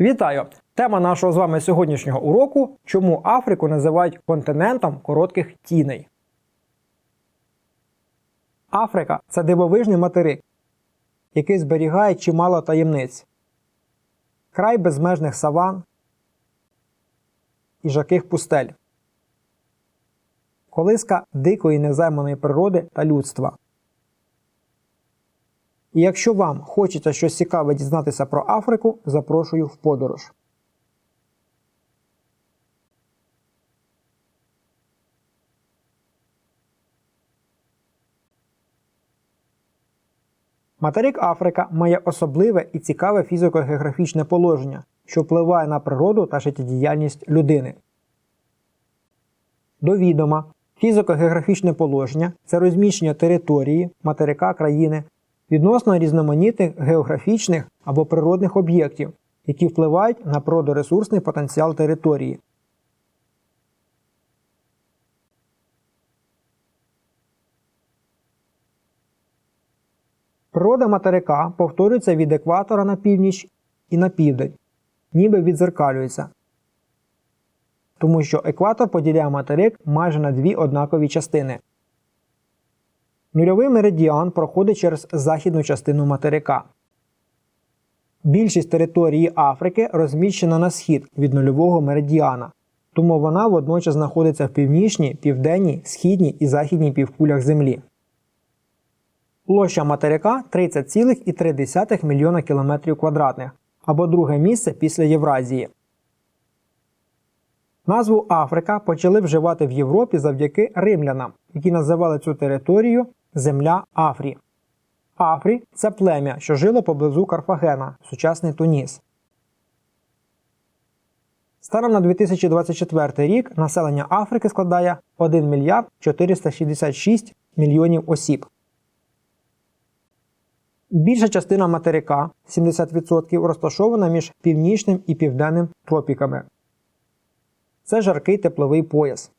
Вітаю! Тема нашого з вами сьогоднішнього уроку чому Африку називають континентом коротких тіней. Африка це дивовижний материк, який зберігає чимало таємниць, край безмежних саван і жаких пустель, колиска дикої незайманої природи та людства. І якщо вам хочеться щось цікаве дізнатися про Африку, запрошую в подорож. Материк Африка має особливе і цікаве фізико-географічне положення, що впливає на природу та життєдіяльність людини. До відома, фізико-географічне положення це розміщення території, материка країни відносно різноманітних географічних або природних об'єктів, які впливають на природоресурсний потенціал території. Природа материка повторюється від екватора на північ і на південь, ніби відзеркалюється. Тому що екватор поділяє материк майже на дві однакові частини. Нульовий меридіан проходить через західну частину материка. Більшість території Африки розміщена на схід від нульового меридіана, тому вона водночас знаходиться в північній, південній, східній і західній півкулях Землі. Площа материка 30,3 мільйона кілометрів квадратних або друге місце після Євразії. Назву Африка почали вживати в Європі завдяки римлянам, які називали цю територію Земля Афрі. Афрі це плем'я, що жило поблизу Карфагена, сучасний Туніс. Станом на 2024 рік населення Африки складає 1 мільярд 466 мільйонів осіб. Більша частина материка 70% розташована між північним і південним тропіками. Це жаркий тепловий пояс.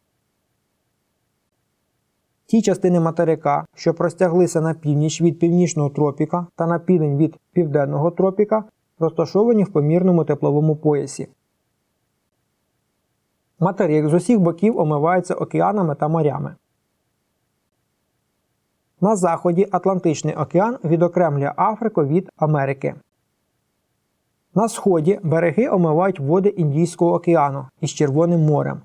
Ті частини материка, що простяглися на північ від північного тропіка та на південь від південного тропіка, розташовані в помірному тепловому поясі. Материк з усіх боків омивається океанами та морями. На заході Атлантичний океан відокремлює Африку від Америки. На сході береги омивають води Індійського океану із Червоним морем.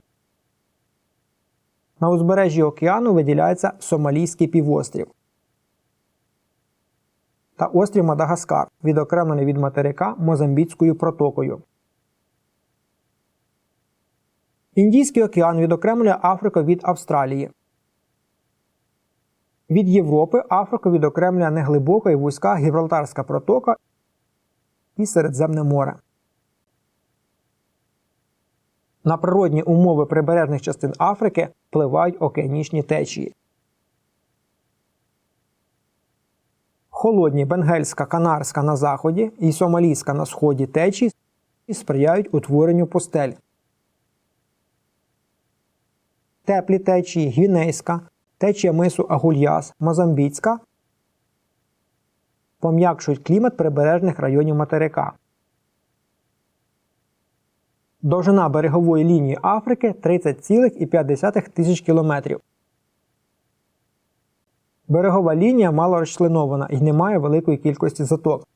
На узбережжі океану виділяється Сомалійський півострів та острів Мадагаскар, відокремлений від материка Мозамбіцькою протокою. Індійський океан відокремлює Африку від Австралії. Від Європи Африку відокремлює неглибока і вузька Гібралтарська протока і Середземне море. На природні умови прибережних частин Африки впливають океанічні течії. Холодні Бенгельська, Канарська на заході і Сомалійська на сході течії сприяють утворенню пустель. Теплі течії Гвінейська, течія мису Агульяс, Мозамбіцька пом'якшують клімат прибережних районів материка. Довжина берегової лінії Африки 30,5 тисяч кілометрів. Берегова лінія мало розчленована і не має великої кількості заток.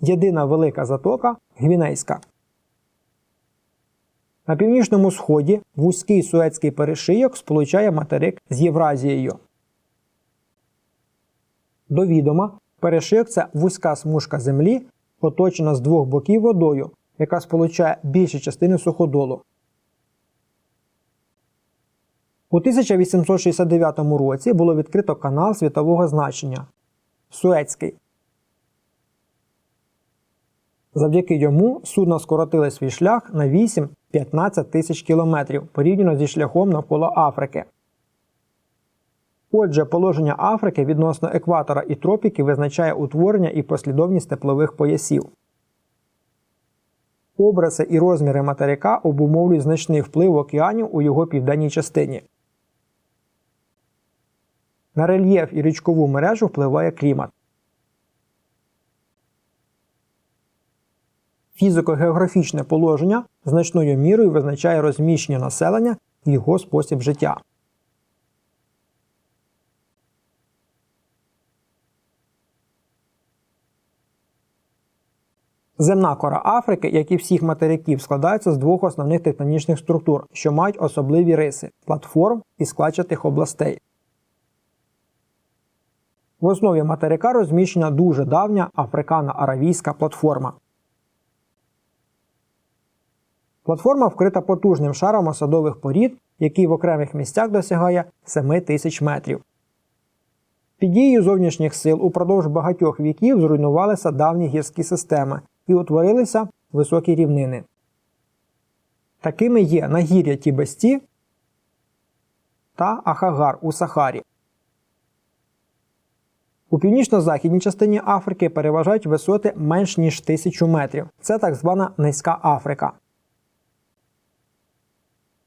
Єдина велика затока Гвінейська. На північному сході вузький Суецький перешийок сполучає материк з Євразією. До відома, перешийок це вузька смужка землі, оточена з двох боків водою, яка сполучає більші частини суходолу. У 1869 році було відкрито канал світового значення Суецький. Завдяки йому судно скоротили свій шлях на 8-15 тисяч кілометрів порівняно зі шляхом навколо Африки. Отже, положення Африки відносно екватора і тропіки визначає утворення і послідовність теплових поясів. Образи і розміри материка обумовлюють значний вплив океанів у його південній частині. На рельєф і річкову мережу впливає клімат. Фізико-географічне положення значною мірою визначає розміщення населення і його спосіб життя. Земна кора Африки, як і всіх материків, складається з двох основних тектонічних структур, що мають особливі риси платформ і складчатих областей. В основі материка розміщена дуже давня африкано-аравійська платформа. Платформа вкрита потужним шаром осадових порід, який в окремих місцях досягає 7 тисяч метрів. Під дією зовнішніх сил упродовж багатьох віків зруйнувалися давні гірські системи і утворилися високі рівнини. Такими є нагір'я Тібесті та Ахагар у Сахарі. У північно-західній частині Африки переважають висоти менш ніж тисячу метрів. Це так звана низька Африка.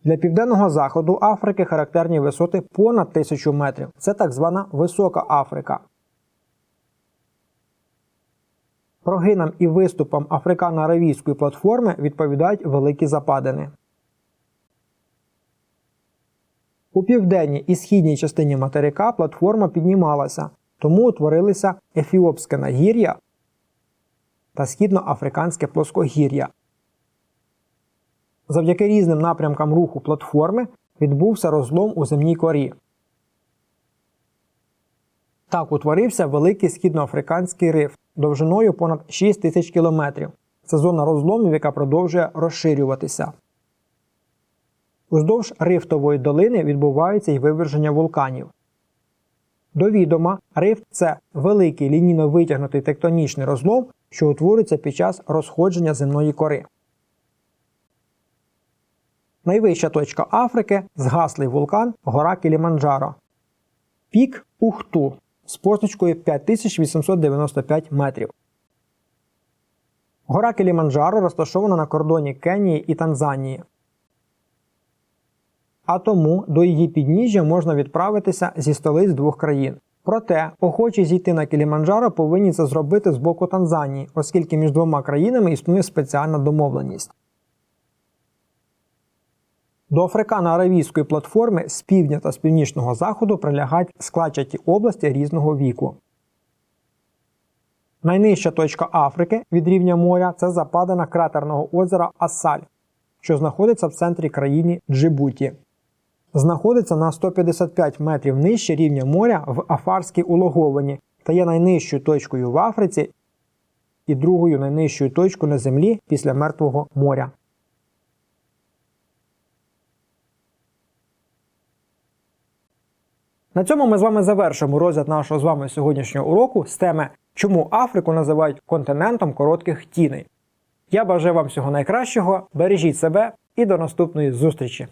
Для південного заходу Африки характерні висоти понад тисячу метрів. Це так звана висока Африка. Прогинам і виступам африкано-аравійської платформи відповідають великі западини. У південній і східній частині материка платформа піднімалася, тому утворилися Ефіопське нагір'я та східноафриканське плоскогір'я. Завдяки різним напрямкам руху платформи відбувся розлом у земній корі. Так утворився великий східноафриканський риф довжиною понад 6 тисяч кілометрів. Це зона розломів, яка продовжує розширюватися. Уздовж рифтової долини відбувається й виверження вулканів. До відома, рифт це великий лінійно витягнутий тектонічний розлом, що утворюється під час розходження земної кори. Найвища точка Африки згаслий вулкан гора Кіліманджаро. Пік Ухту з позначкою 5895 метрів. Гора Кіліманджаро розташована на кордоні Кенії і Танзанії. А тому до її підніжжя можна відправитися зі столиць двох країн. Проте охочі зійти на Кіліманджаро повинні це зробити з боку Танзанії, оскільки між двома країнами існує спеціальна домовленість. До африкано-аравійської платформи з півдня та з північного заходу прилягають складчаті області різного віку. Найнижча точка Африки від рівня моря це западина кратерного озера Ассаль, що знаходиться в центрі країни Джибуті. Знаходиться на 155 метрів нижче рівня моря в Афарській улоговині та є найнижчою точкою в Африці і другою найнижчою точкою на землі після Мертвого моря. На цьому ми з вами завершимо розгляд нашого з вами сьогоднішнього уроку з теми, чому Африку називають континентом коротких тіней. Я бажаю вам всього найкращого, бережіть себе і до наступної зустрічі!